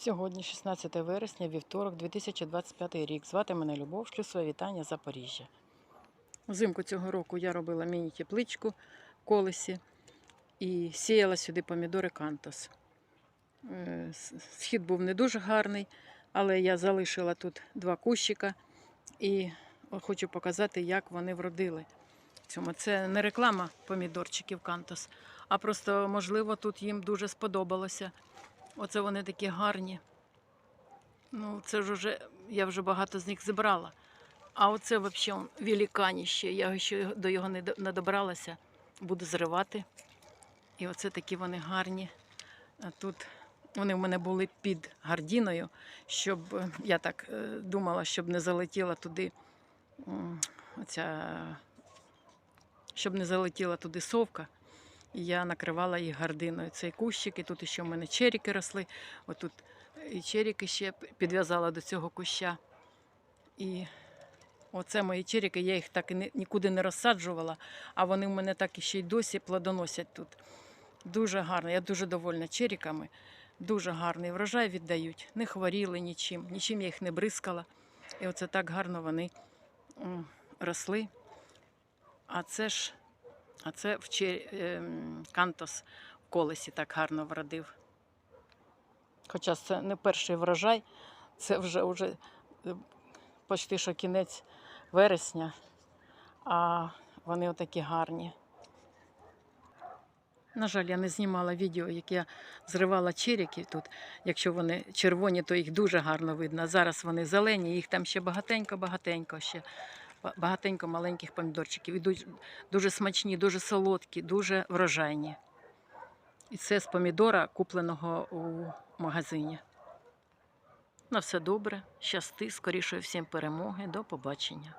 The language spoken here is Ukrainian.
Сьогодні, 16 вересня, вівторок, 2025 рік. Звати мене Любов, шлю своє вітання Запоріжжя. Взимку цього року я робила міні-тепличку в колесі і сіяла сюди помідори кантос. Е, Схід був не дуже гарний, але я залишила тут два кущика і хочу показати, як вони вродили. Це не реклама помідорчиків кантос, а просто, можливо, тут їм дуже сподобалося. Оце вони такі гарні. Ну, це ж уже, я вже багато з них зібрала. А оце взагалі великаніще. Я ще до його не добралася. Буду зривати. І оце такі вони гарні. А тут вони в мене були під гардіною, щоб е, я так е, думала, щоб не залетіла туди оця, щоб не залетіла туди совка. Я накривала їх гардиною. Цей кущик, і тут ще в мене черіки росли. Отут і черіки ще підв'язала до цього куща. І оце мої черіки, я їх так і нікуди не розсаджувала, а вони в мене так і ще й досі плодоносять тут. Дуже гарно, я дуже довольна черіками. Дуже гарний врожай віддають. Не хворіли нічим, нічим я їх не бризкала. І оце так гарно вони росли. А це ж а це в Че- ем, Кантос в колесі так гарно вродив. Хоча це не перший врожай, це вже, вже е, почти що кінець вересня, а вони отакі гарні. На жаль, я не знімала відео, як я зривала черіки тут. Якщо вони червоні, то їх дуже гарно видно. Зараз вони зелені, їх там ще багатенько-багатенько ще. Ба- Багатенько маленьких помідорчиків. І дуже, смачні, дуже солодкі, дуже врожайні. І це з помідора, купленого у магазині. На все добре, щасти, скорішої всім перемоги. До побачення.